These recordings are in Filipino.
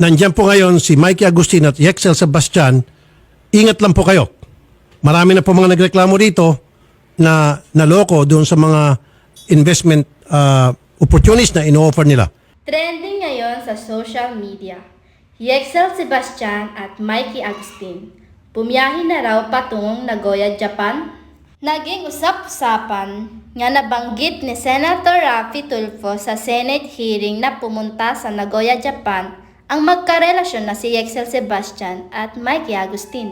Nandiyan po ngayon si Mikey Agustin at Yexel Sebastian. Ingat lang po kayo. Marami na po mga nagreklamo dito na naloko doon sa mga investment uh, opportunities na ino-offer nila. Trending ngayon sa social media. Yexel Sebastian at Mikey Agustin. Pumiyahin na raw patungong Nagoya, Japan. Naging usap-usapan nga nabanggit ni Senator Raffy Tulfo sa Senate hearing na pumunta sa Nagoya, Japan ang magkarelasyon na si Yexel Sebastian at Mikey Agustin.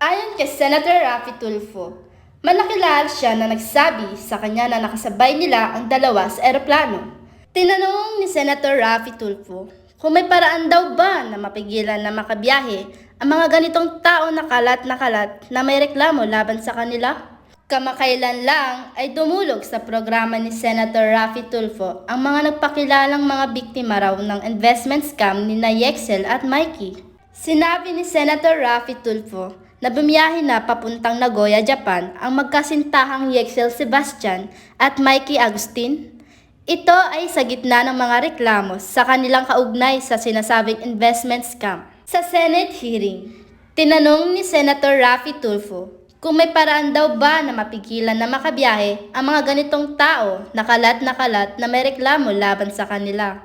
Ayon kay Senator Raffy Tulfo, malakilahal siya na nagsabi sa kanya na nakasabay nila ang dalawa sa eroplano. Tinanong ni Senator Raffy Tulfo kung may paraan daw ba na mapigilan na makabiyahe ang mga ganitong tao na kalat na kalat na may reklamo laban sa kanila. Kamakailan lang ay dumulog sa programa ni Senator Raffy Tulfo ang mga nagpakilalang mga biktima raw ng investment scam ni Yexel at Mikey. Sinabi ni Senator Raffy Tulfo na bumiyahe na papuntang Nagoya, Japan ang magkasintahang Yexel Sebastian at Mikey Agustin. Ito ay sa gitna ng mga reklamo sa kanilang kaugnay sa sinasabing investment scam. Sa Senate hearing, tinanong ni Senator Raffy Tulfo kung may paraan daw ba na mapigilan na makabiyahe ang mga ganitong tao na kalat na kalat na may reklamo laban sa kanila.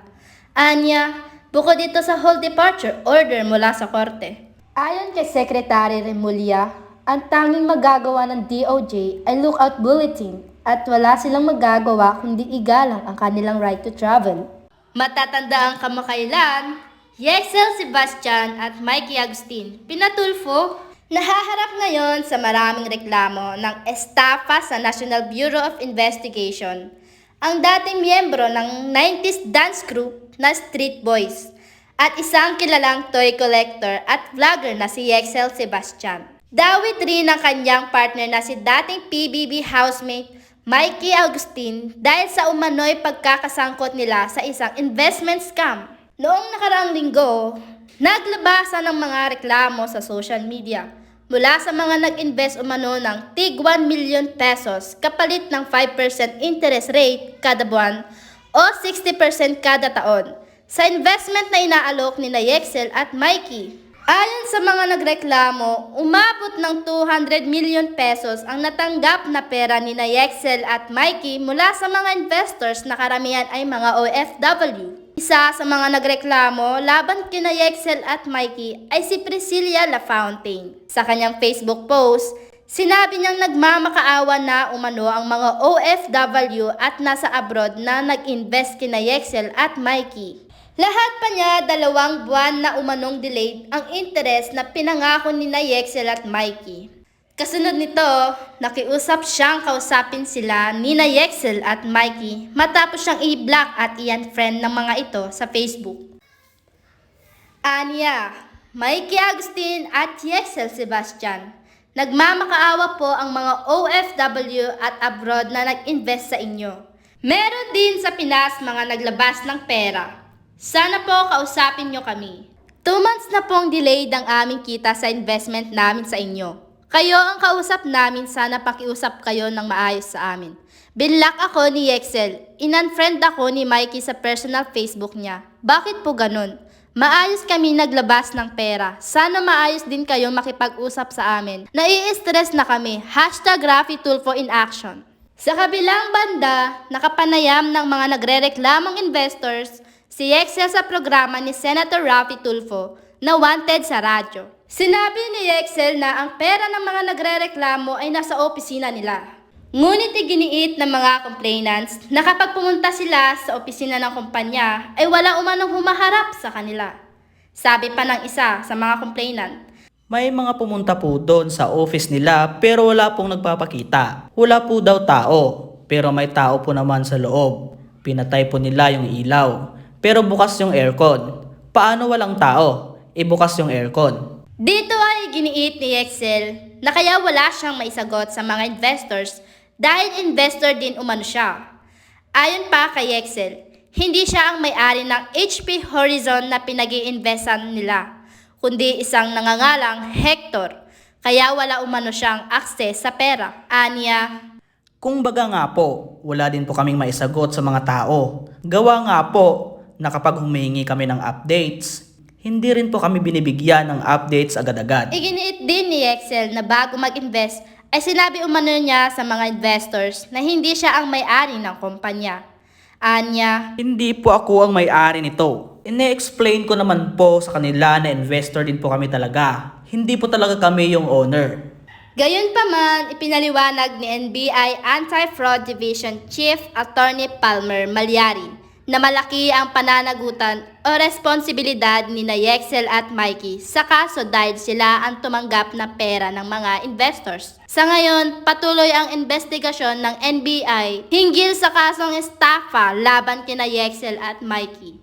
Anya, bukod dito sa whole departure order mula sa korte. Ayon kay Secretary Remulla, ang tanging magagawa ng DOJ ay lookout bulletin at wala silang magagawa kundi igalang ang kanilang right to travel. Matatanda ang kamakailan, Yexel Sebastian at Mikey Agustin pinatulfo nahaharap ngayon sa maraming reklamo ng estafa sa National Bureau of Investigation ang dating miyembro ng 90s dance group na Street Boys at isang kilalang toy collector at vlogger na si Yexel Sebastian. Dawit rin ang kanyang partner na si dating PBB housemate Mikey Agustin dahil sa umano'y pagkakasangkot nila sa isang investment scam. Noong nakaraang linggo, naglabasan ng mga reklamo sa social media mula sa mga nag-invest umano ng tig 1 million pesos kapalit ng 5% interest rate kada buwan o 60% kada taon sa investment na inaalok ni Yexel at Mikey. Ayon sa mga nagreklamo, umabot ng 200 million pesos ang natanggap na pera ni Yexel at Mikey mula sa mga investors na karamihan ay mga OFW. Isa sa mga nagreklamo laban kina Yexel at Mikey ay si Priscilla Lafontaine. Sa kanyang Facebook post, sinabi niyang nagmamakaawa na umano ang mga OFW at nasa abroad na nag-invest kina Yexel at Mikey. Lahat pa niya dalawang buwan na umanong delayed ang interest na pinangako ni Yexel at Mikey. Kasunod nito, nakiusap siyang kausapin sila ni Yexel at Mikey matapos siyang i-block at i-unfriend ng mga ito sa Facebook. Anya, Mikey Agustin at Yexel Sebastian. Nagmamakaawa po ang mga OFW at abroad na nag-invest sa inyo. Meron din sa Pinas mga naglabas ng pera. Sana po kausapin nyo kami. Two months na pong delayed ang aming kita sa investment namin sa inyo. Kayo ang kausap namin, sana pakiusap kayo ng maayos sa amin. Binlock ako ni Yexel. Inunfriend ako ni Mikey sa personal Facebook niya. Bakit po ganun? Maayos kami naglabas ng pera. Sana maayos din kayo makipag-usap sa amin. Nai-stress na kami. Hashtag Raffy Tulfo in action. Sa kabilang banda, nakapanayam ng mga nagrereklamong investors si Yexel sa programa ni Senator Raffy Tulfo na wanted sa radyo. Sinabi ni Yexel na ang pera ng mga nagrereklamo ay nasa opisina nila. Ngunit iginiit ng mga complainants na kapag pumunta sila sa opisina ng kumpanya ay wala umanong humaharap sa kanila. Sabi pa ng isa sa mga complainant, May mga pumunta po doon sa office nila pero wala pong nagpapakita. Wala po daw tao, pero may tao po naman sa loob. Pinatay po nila yung ilaw, pero bukas yung aircon. Paano walang tao? Ibukas yung aircon. Dito ay giniit ni Excel na kaya wala siyang maisagot sa mga investors dahil investor din umano siya. Ayon pa kay Excel, hindi siya ang may-ari ng HP Horizon na pinag investan nila, kundi isang nangangalang Hector, kaya wala umano siyang access sa pera. Anya, Kung baga nga po, wala din po kaming maisagot sa mga tao. Gawa nga po na kapag humingi kami ng updates, hindi rin po kami binibigyan ng updates agad-agad. Iginiit din ni Excel na bago mag-invest ay sinabi umano niya sa mga investors na hindi siya ang may-ari ng kumpanya. Anya, Hindi po ako ang may-ari nito. Ine-explain ko naman po sa kanila na investor din po kami talaga. Hindi po talaga kami yung owner. Gayunpaman, ipinaliwanag ni NBI Anti-Fraud Division Chief Attorney Palmer Malyari na malaki ang pananagutan o responsibilidad ni na at Mikey sa kaso dahil sila ang tumanggap na pera ng mga investors. Sa ngayon, patuloy ang investigasyon ng NBI hinggil sa kasong estafa laban kina Yexel at Mikey.